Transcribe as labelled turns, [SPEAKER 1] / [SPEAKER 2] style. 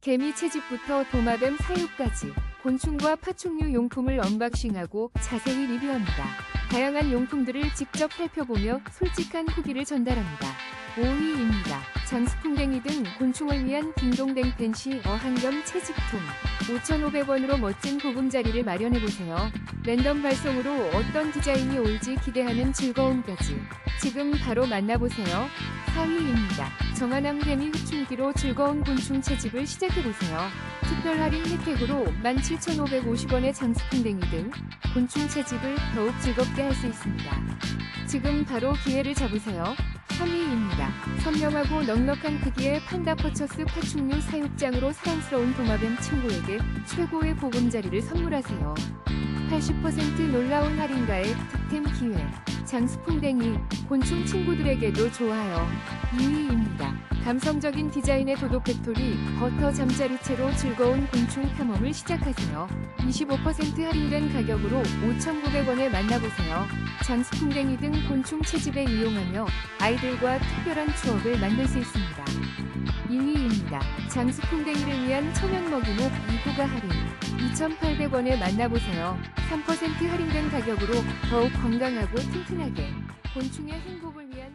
[SPEAKER 1] 개미 채집부터 도마뱀 사육까지 곤충과 파충류 용품을 언박싱하고 자세히 리뷰합니다. 다양한 용품들을 직접 살펴보며 솔직한 후기를 전달합니다. 5위입니다. 장수풍뎅이 등 곤충을 위한 딩동댕 펜시 어항 겸 채집통 5,500원으로 멋진 보금자리를 마련해보세요. 랜덤 발송으로 어떤 디자인이 올지 기대하는 즐거움까지 지금 바로 만나보세요. 4위입니다. 정한암 개미 흡충기로 즐거운 곤충 채집을 시작해보세요. 특별 할인 혜택으로 17,550원의 장수풍뎅이 등 곤충 채집을 더욱 즐겁게 할 수 있습니다. 지금 바로 기회를 잡으세요. 3위입니다. 선명하고 넉넉한 크기의 판다 퍼처스 파충류 사육장으로 사랑스러운 도마뱀 친구에게 최고의 보금자리를 선물하세요. 80% 놀라운 할인가의 득템 기회. 장수풍뎅이, 곤충 친구들에게도 좋아요. 2위입니다. 감성적인 디자인의 도도 팩토리 버터 잠자리채로 즐거운 곤충 탐험을 시작하세요. 25% 할인된 가격으로 5,900원에 만나보세요. 장수풍뎅이 등 곤충 채집에 이용하며 아이들과 특별한 추억을 만들 수 있습니다. 2위입니다. 장수풍뎅이를 위한 천연 먹이목 2구가 할인 2,800원에 만나보세요. 3% 할인된 가격으로 더욱 건강하고 튼튼하게 곤충의 행복을 위한